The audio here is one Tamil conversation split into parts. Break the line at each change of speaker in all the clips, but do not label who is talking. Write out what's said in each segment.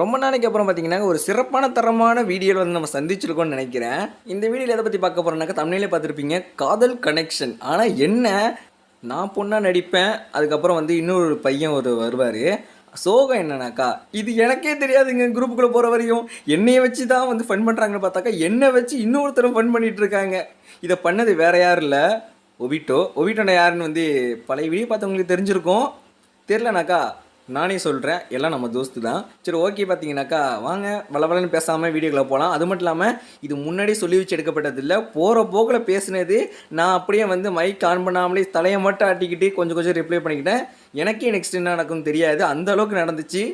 ரொம்ப நாளைக்கு அப்புறம் பார்த்தீங்கன்னா ஒரு சிறப்பான தரமான வீடியோவில் வந்து நம்ம சந்திச்சிருக்கோம்னு நினைக்கிறேன். இந்த வீடியோவில் எதை பற்றி பார்க்க போகிறோம்னாக்கா தமிழிலே பார்த்துருப்பீங்க காதல் கனெக்ஷன் ஆனால் என்ன? நான் பொண்ணாக நடிப்பேன் அதுக்கப்புறம் வந்து இன்னொரு பையன் ஒரு வருவார். சோகம் என்னன்னாக்கா இது எனக்கே தெரியாதுங்க குரூப்புக்குள்ளே போகிற வரையும். என்னையை வச்சு தான் வந்து ஃபன் பண்ணுறாங்கன்னு பார்த்தாக்கா என்னை வச்சு இன்னொருத்தரும் ஃபன் பண்ணிகிட்டு இருக்காங்க. இதை பண்ணது வேற யாரும் இல்லை. ஒபிட்டோ ஒபிட்டோட யாருன்னு வந்து பழைய வீடியோ பார்த்தவங்களுக்கு தெரிஞ்சிருக்கும். தெரிலனாக்கா நானே சொல்கிறேன் எல்லாம் நம்ம தோஸ்து தான். சரி ஓகே பார்த்தீங்கன்னாக்கா வாங்க வளவலன்னு பேசாமல் வீடியோக்குள்ளே போகலாம் அது மட்டும் இல்லாமல் இது முன்னாடி சொல்லி வச்சு எடுக்கப்பட்டதில்லை. போகிற போக்கில் பேசினது நான் அப்படியே வந்து மைக் ஆன் பண்ணாமலே தலையை மட்டும் ஆட்டிக்கிட்டு கொஞ்சம் கொஞ்சம் ரிப்ளை பண்ணிக்கிட்டேன். எனக்கே நெக்ஸ்ட் என்ன நடக்கும்னு தெரியாது. அந்த அளவுக்கு நடந்துச்சு.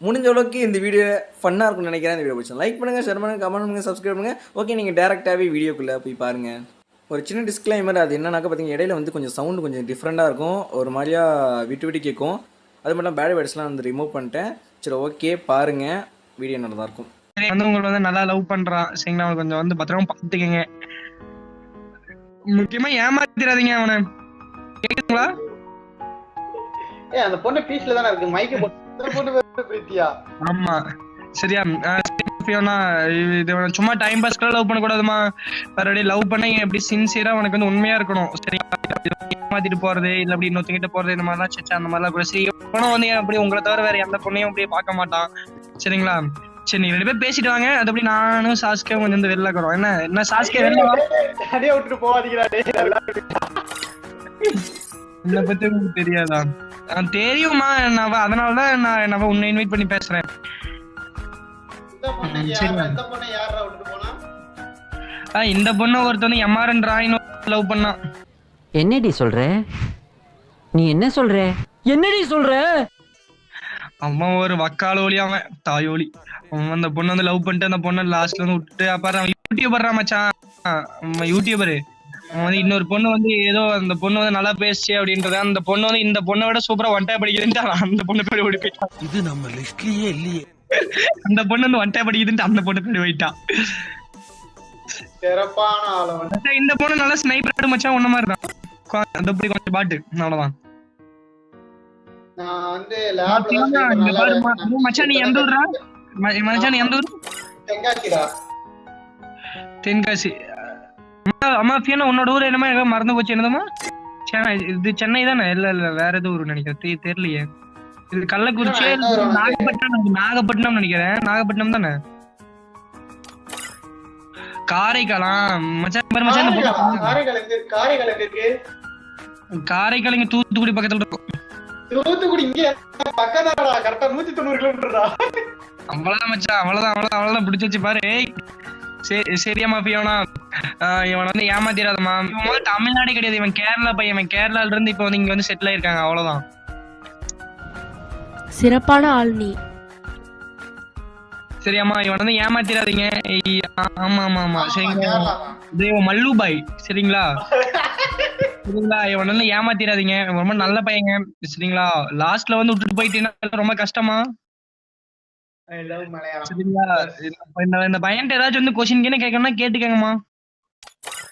முடிஞ்ச அளவுக்கு இந்த வீடியோ ஃபன்னாக இருக்கும்னு நினைக்கிறேன். இந்த வீடியோ பிடிச்சேன் லைக் பண்ணுங்கள் ஷேர் பண்ணுங்கள் கமெண்ட் பண்ணுங்கள் சப்ஸ்கிரைப் பண்ணுங்கள் ஓகே நீங்கள் டேரெக்டாகவே வீடியோக்குள்ளே போய் பாருங்கள் ஒரு சின்ன டிஸ்க்ளைமர் அது என்னன்னாக்கா பார்த்தீங்கன்னா இடையில வந்து கொஞ்சம் சவுண்டு கொஞ்சம் டிஃப்ரெண்ட்டாக இருக்கும். ஒரு மாதிரியா விட்டு விட்டு கேட்கும் அது மட்டும் பேட் வேர்ட்ஸ்லாம் வந்து ரிமூவ் பண்ணிட்டேன். சரி ஓகே பாருங்கள் வீடியோ நல்லா இருக்கும்.
வந்து உங்களை வந்து நல்லா லவ் பண்றான். சரிங்களா? அவனை கொஞ்சம் வந்து பத்திரமா பாத்துக்கங்க. முக்கியமா ஏமாத்திராதீங்க அவனை. கேக்குதுங்களா?
ஏய் அந்த பொண்ணு பீஸ்ல தானே இருக்கு. மைக்க போட்டு
ஆமா. சரியா? சும்மா டைம் பாஸ்க்கு லவ் பண்ண கூடாதுமா வேற லவ் பண்ண எப்படி சின்சியரா உனக்கு வந்து உண்மையா இருக்கணும்? சரியா ஏமாத்திட்டு போறது இல்ல அப்படி இன்னொருத்தங்கிட்ட போறது இந்த மாதிரிலாம் சச்சா அந்த மாதிரிலாம் கூட. சரி இவனும் வந்து அப்படி உங்களை தவிர வேற எந்த பொண்ணையும் அப்படியே பார்க்க மாட்டான்? சரிங்களா? சரி நீங்க ரெண்டு பேரும் பேசிட்டு வாங்க. அது அப்படி நானும் சாஸ்கே கொஞ்சம் வந்து வெளில இருக்கிறோம். என்ன என்ன சாஸ்கே வெளில
தனியா விட்டுட்டு போவாதீங்களா
என்னை பத்தி உங்களுக்கு தெரியாதா? தெரியுமா நான் அதனாலதான் நான் நான் உன்னை இன்வைட் பண்ணி பேசுறேன்.
இந்த பொண்ணை
ஒருத்தவங்க எம்ஆர்என் டிராயின் லவ் பண்ணான்
என்னடி சொல்ற? நீ என்ன சொல்ற? என்னடி சொல்ற?
அவன் ஒரு வக்கால ஒளி அவன் தாயோலி அவன் அந்த பொண்ணு வந்து லவ் பண்ணிட்டு அந்த பொண்ணை லாஸ்ட்ல வந்து விட்டுட்டு அப்புறம் அவன் யூடியூபர்ரா மச்சான். யூடியூபரு அவன் வந்து இன்னொரு பொண்ணு வந்து ஏதோ அந்த பொண்ணு வந்து நல்லா பேசுச்சு அப்படின்றத அந்த பொண்ணு வந்து இந்த பொண்ணை விட சூப்பரா ஒன்டா படிக்குதுன்ட்டு அவன் அந்த பொண்ணு பேர் ஓடி போயிட்டான்.
இது நம்ம லிஸ்ட்லயே இல்லையே.
அந்த பொண்ணு வந்து ஒன்டா படிக்குதுன்ட்டு அந்த பொண்ணு பேர் போயிட்டான்
சிறப்பான ஆளவன்
இந்த பொண்ணு நல்லா ஸ்னைப்பர் மச்சான் ஒன்ன மாதிரி தான். அந்த இப்படி கொஞ்சம் பாட்டு அவ்வளவுதான்.
நான் வந்து லேப்ல
மச்சான், நீ எந்த ஊர்ரா? மச்சான் நீ எந்த ஊர்?
தெங்காசிடா
தென்காசி. அம்மா அம்மா பியானோ உன்னோட ஊர் என்னமா எங்க மறந்து போச்சு என்னதுமா சென்னை இது சென்னை தானே? இல்ல இல்ல வேற ஏதோ ஊர் நினைக்கிறேன். தெரியலையே. இது கள்ளக்குறிச்சி? நாகப்பட்டினம் நாகப்பட்டினம் நினைக்கிறேன். நாகப்பட்டினம் தானே? காரைக்காலா மச்சான் மச்சான்
காரைக்கால்
இங்க தூத்துக்குடி பக்கத்துல இருக்கும்.
தூத்துக்குடி இங்க பக்கத்தாடா கரெக்டா நூத்தி தொண்ணூறு கிலோமீட்டர்டா?
அவ்வளவுதான் மச்சான் அவ்வளவுதான் அவ்வளவுதான் அவ்வளவுதான் பிடிச்சு வச்சு பாரு. சரி சரியாம்மா பியோனா இவன் வந்து ஏமாத்திராதம்மா இவன் தமிழ்நாடு கிடையாது. இவன் கேரளா பையன். இவன் கேரளால இருந்து இப்ப வந்து இங்க வந்து செட்டில் ஆயிருக்காங்க. அவ்வளவுதான்.
சிறப்பான ஆள் நீ.
சரியாம்மா இவன் வந்து ஏமாத்திராதீங்க ஆமா ஆமா ஆமா. சரிங்களா?
கேரளா
இது இவன் மல்லு பாய் சரிங்களா? சரிங்களா? இவன் வந்து ஏமாத்திராதீங்க ரொம்ப நல்ல பையங்க. சரிங்களா? லாஸ்ட்ல வந்து விட்டுட்டு போயிட்டீங்கன்னா ரொம்ப கஷ்டமா?
I love Malayalam.
சரிங்களா? இந்த- பையன்ட்ட ஏதாச்சும் வந்து கொஸ்டின் கேன கேட்கணும்னா கேட்டுக்கங்கம்மா.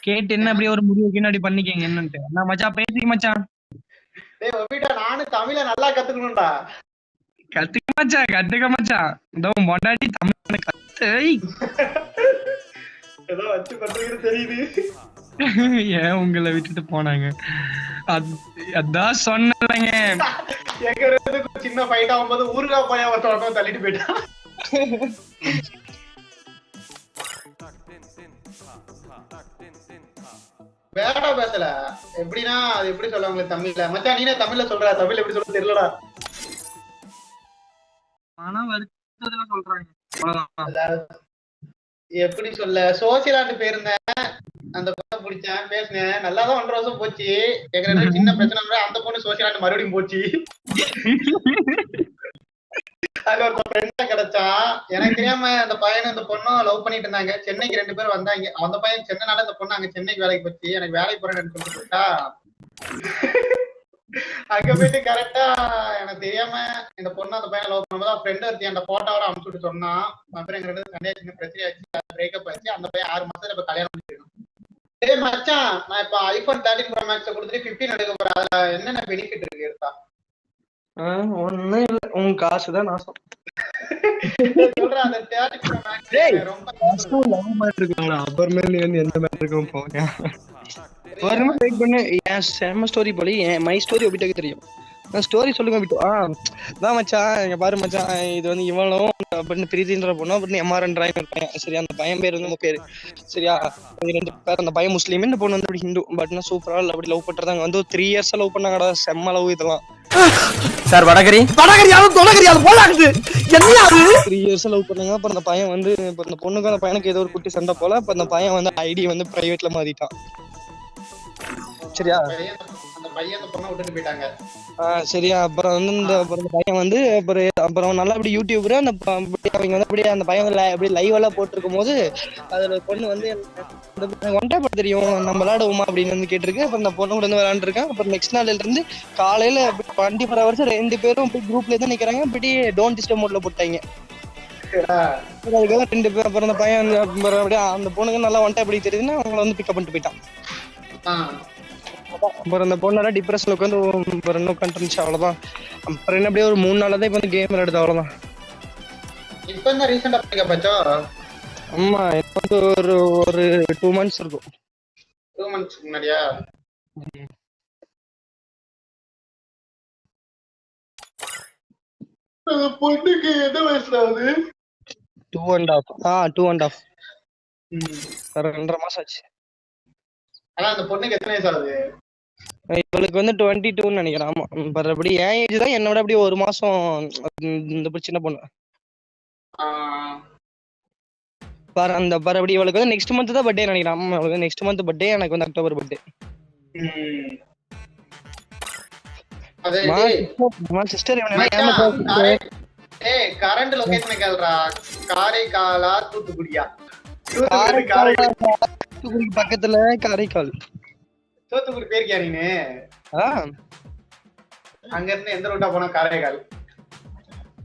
கேட்டு என்ன அப்படியே ஒரு முடிவு அப்படி பண்ணிக்கங்க என்னன்ட்டு. நான் மச்சான்? பேசிக்க மச்சான்.
நானும் தமிழ நல்லா கத்துக்கணும்டா.
கத்துக்க மச்சான் கத்துக்க மச்சான் இந்த உன் பொண்டாட்டி தமிழ் கத்து.
ஏதோ வச்சு பண்றது தெரியுது.
ஏன் உங்களை விட்டுட்டு போனாங்க? அத்- அதான் சொன்னேங்க
எங்க இருந்து சின்ன ஃபைட் ஆகும்போது ஊருகா பையன் ஒருத்தவங்க தள்ளிட்டு போயிட்டான். வேடா பேசல. எப்படின்னா அது எப்படி சொல்லுவாங்க தமிழ்ல. மச்சான் நீனே தமிழ்ல சொல்ற தமிழ்ல எப்படி சொல்ல தெரியலடா.
சொல்றாங்க.
எப்படி சொல்ல சோசியலாண்டு போயிருந்தேன் அந்த பொண்ணை பிடிச்சேன் பேசினேன் நல்லா தான் ஒன்றரை வருஷம் போச்சு. எங்க சின்ன பிரச்சனை அந்த பொண்ணு சோசியலாண்டு மறுபடியும் போச்சு. அது ஒரு ஃப்ரெண்டா கிடைச்சான் எனக்கு தெரியாம அந்த பையனும் அந்த பொண்ணும் லவ் பண்ணிட்டு இருந்தாங்க. சென்னைக்கு ரெண்டு பேரும் வந்தாங்க. அந்த பையன் சென்னைனால அந்த பொண்ணு அங்க சென்னைக்கு வேலைக்கு போச்சு. எனக்கு வேலைக்கு போறேன்னு சொல்லிட்டு அங்க போயிட்டு கரெக்டா எனக்கு தெரியாம இந்த பொண்ணு அந்த பையன் லவ் பண்ணும்போது ஃப்ரெண்ட் ஒருத்தி அந்த போட்டோவோட அனுப்பிச்சு விட்டு சொன்னான் அப்புறம் எங்க ரெண்டு சண்டை சின்ன பிரச்சனை ஆச்சு பிரேக்கப் ஆச்சு அந்த பையன் ஆறு மாசத்துல இப்ப கல்யாணம் பண்ணிருக்கான். டேய் மச்சான் நான் இப்ப ஐபோன் தேர்ட்டின் ப்ரோ மேக்ஸ் கொடுத்துட்டு பிப்டீன் எடுக்க போறேன். அதுல என்னென்ன பெனிஃபிட் இருக்கு எடுத்தா?
ஒண்ணும் இல்ல. உன் காசு தான் நாசம்
சொல்றேன் அந்த தேர்ட்டின் ப்ரோ
டேய்.
மேக்ஸ் ரொம்ப
லவ் மேட்ரு இருக்காங்களா? அப்புறமே நீ வந்து எந்த மேட்ருக்கும் வருமா லைக் பண்ணு. என் செம்ம ஸ்டோரி போல என் மை ஸ்டோரி ஒப்பிட்டாக்கு தெரியும். ஸ்டோரி சொல்லுங்க விட்டு. ஆ தான் மச்சான். இங்க பாரு மச்சான். இது வந்து இவனும் அப்படின்னு பிரீதின்ற பொண்ணும் அப்படின்னு எம்ஆர்என்றாயின்னு ஒரு பையன் சரியா அந்த பையன் பேர் வந்து உங்க பேரு சரியா ரெண்டு பேர் அந்த பையன் முஸ்லீம். இந்த பொண்ணு வந்து அப்படி ஹிந்து. பட் சூப்பரா அப்படி லவ் பண்றதாங்க வந்து ஒரு த்ரீ இயர்ஸ் லவ் பண்ணாங்கடா. செம்ம லவ் இதெல்லாம்.
சார் வடகரி?
த்ரீ இயர்ஸ் லவ் பண்ணாங்க. அப்புறம் அந்த பையன் வந்து இப்போ அந்த பொண்ணுக்கு அந்த பையனுக்கு ஏதோ ஒரு குட்டி சண்டை போல அப்ப அந்த பையன் வந்து ஐடி வந்து பிரைவேட்ல மாத்திட்டான். சரியா?
அந்த பையன் அந்த பொண்ணை விட்டுட்டு போயிட்டாங்க.
ஆஹ் சரியா. அப்புறம் வந்து இந்த இந்த பையன் வந்து அப்புறம் அப்புறம் நல்லா அப்படி யூடியூபர் அந்த அவங்க வந்து அப்படியே அந்த பையன் அப்படியே லைவ் எல்லாம் போட்டிருக்கும் போது அதுல பொண்ணு வந்து ஒன்டா படம் தெரியும் நம்ம விளையாடுவோமா அப்படின்னு வந்து கேட்டிருக்கு. அப்புறம் அந்த பொண்ணு கூட வந்து விளையாண்டுருக்கேன். அப்புறம் நெக்ஸ்ட் நாள்ல இருந்து காலையில டுவெண்ட்டி ஃபோர் ஹவர்ஸ் ரெண்டு பேரும் போய் குரூப்ல தான் நிக்கிறாங்க. அப்படி டோன்ட் டிஸ்டர்ப் மோட்ல போட்டாங்க. அதுக்காக ரெண்டு பேர் அப்புறம் அந்த பையன் அப்படியே அந்த பொண்ணுக்கு நல்லா ஒன்டா எப்படி தெரியுதுன்னா அவங்கள வந்து பிக்கப் பண்ணிட்டு போயிட்டான். அப்புறம் அந்த பொண்ணால டிப்ரெஷன்ல உட்காந்து அப்புறம் இன்னும் கண்டிருந்துச்சு அவ்வளவுதான். அப்புறம் என்ன அப்படியே ஒரு மூணு நாள் தான் இப்ப வந்து கேம் விளையாடுது அவ்வளவுதான்.
இப்ப இந்த ரீசெண்டா பண்ணிக்க பச்சோ?
ஆமா இப்போ வந்து ஒரு ஒரு டூ மந்த்ஸ் இருக்கும்.
டூ மந்த்ஸ் முன்னாடியா? பொண்ணுக்கு எந்த வயசுல ஆகுது
two and half a two and half ரெண்டரை மாசம் ஆச்சு.
ஆனா அந்த பொண்ணுக்கு எத்தனை வயசு ஆகுது?
இவளுக்கு வந்து டுவெண்ட்டி டூன்னு நினைக்கிறேன். ஆமா. மற்றபடி என் ஏஜ் தான் என்னோட அப்படியே ஒரு மாசம் இந்த சின்ன பொண்ணு. பாரு அந்த பரபடி இவளுக்கு வந்து நெக்ஸ்ட் மந்த் தான் பர்த்டே நினைக்கிறேன். ஆமா அவளுக்கு நெக்ஸ்ட் மந்த் பர்த்டே எனக்கு வந்து அக்டோபர் பர்த்டே சிஸ்டர்
ஏய் கரண்ட் லொகேஷன் காரைக்காலா தூத்துக்குடியா? தூத்துக்குடி
பக்கத்துல காரைக்கால்.
தூத்துக்குடி போயிருக்கியா நீனு? அங்க இருந்து எந்த ரூட்டா போனா காரைக்கால்.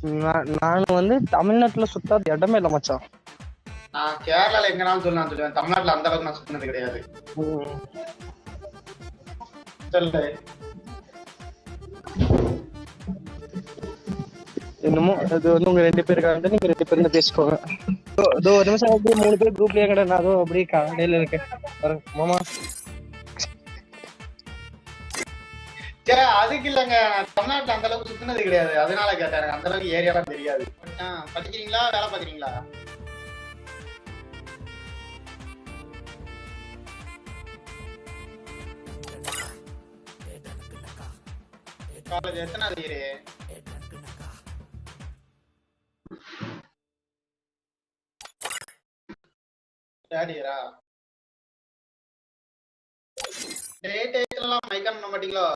நான் நான் வந்து தமிழ்நாட்டுல சுத்தாத இடமே இல்ல மச்சான்.
நான் கேரளால எங்கனாலும் சொல்லலாம் சொல்லுவேன். தமிழ்நாட்டுல அந்த அளவுக்கு நான் சுத்தினது கிடையாது. சொல்லு.
என்னமோ அது வந்து உங்க ரெண்டு பேருக்காக நீங்க ரெண்டு பேரும் பேசிக்கோங்க. இதோ- ஒரு நிமிஷம் மூணு பேர் குரூப்லயே கடை நான் அதோ அப்படியே கடையில இருக்கேன் மாமா.
அதுக்கு தமிழ்நாட்டுல அந்த அளவுக்கு சுத்தினது கிடையாது. அதனால கேட்டேன் எனக்கு அந்த அளவுக்கு ஏரியாலாம் தெரியாது. படிக்கிறீங்களா? வேலை பாக்குறீங்களா காலேஜ் எத்தனாவது இயரு தேர்ட் இயரா டேட் எல்லாம் மைக்கான் பண்ண மாட்டீங்களோ?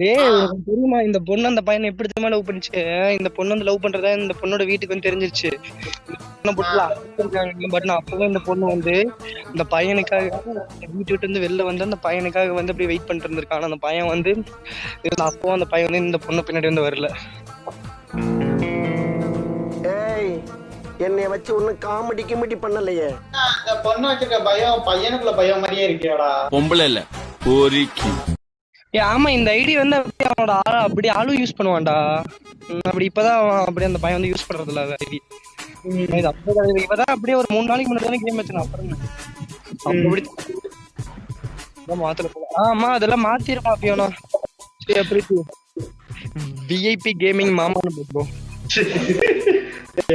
டேய் உனக்கு தெரியுமா இந்த பொண்ணு அந்த பையனை எப்படி தெரியுமா லவ் பண்ணிச்சு? இந்த பொண்ணு வந்து லவ் பண்றதா இந்த பொண்ணோட வீட்டுக்கு வந்து தெரிஞ்சிருச்சு. பட் நான் அப்பவே இந்த பொண்ணு வந்து இந்த பையனுக்காக வீட்டு விட்டு வந்து வெளில வந்து அந்த பையனுக்காக வந்து அப்படியே வெயிட் பண்ணிட்டு இருந்திருக்கான். அந்த பையன் வந்து இருந்தா அப்பவும் அந்த பையன் வந்து இந்த பொண்ணு பின்னாடி வந்து வரல.
ஏய் என்னைய வச்சு ஒன்னும் காமெடி கிமெடி பண்ணலையே.
அந்த பொண்ணு வச்சிருக்க பயம் பையனுக்குள்ள பயம் மாதிரியே இருக்கியாடா?
பொம்பளை இல்ல பொறிக்கி.
ஆமா இந்த ஐடி வந்து அப்படியே அவனோட ஆளு அப்படி ஆளும் யூஸ் பண்ணுவான்டா. அப்படி இப்பதான் அவன் அப்படியே அந்த பையன் வந்து யூஸ் பண்றது இல்ல ஐடி. அப்படியே இப்பதான் அப்படியே ஒரு மூணு நாளைக்கு முன்னாடி கேம் வச்சிருந்தேன் அப்புறம் அப்படி மாத்தல. ஆமா அதெல்லாம் மாத்திருமா பியோனா சரி அப்படி விஐபி கேமிங் மாமான்னு போட்டுருவோம்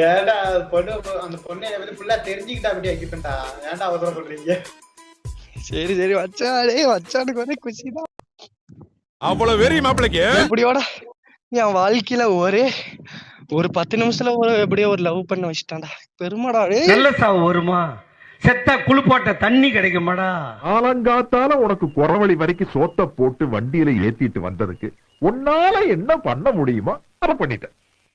ஏன்டா பொண்ணு அந்த பொண்ணு பத்தி ஃபுல்லா தெரிஞ்சுக்கிட்டா அப்படி வைக்கிட்டா ஏன்டா அவசரம் பண்றீங்க
சரி சரி வச்சா டேய் வச்சானுக்கு ஒரே குஷி
அவ்வளவு வெறி மாப்பிளைக்கு?
எப்படியோட? என் வாழ்க்கையில ஒரே ஒரு பத்து நிமிஷத்துல ஒரு எப்படியோ ஒரு லவ் பண்ண வச்சுட்டான்டா. பெருமாடா.
நல்ல சாவு வருமா செத்தா குளிப்பாட்ட தண்ணி கிடைக்குமாடா?
ஆலங்காத்தால உனக்கு குறவழி வரைக்கும் சோத்த போட்டு வண்டியில ஏத்திட்டு வந்ததுக்கு உன்னால என்ன பண்ண முடியுமோ அதை பண்ணிட்டேன்.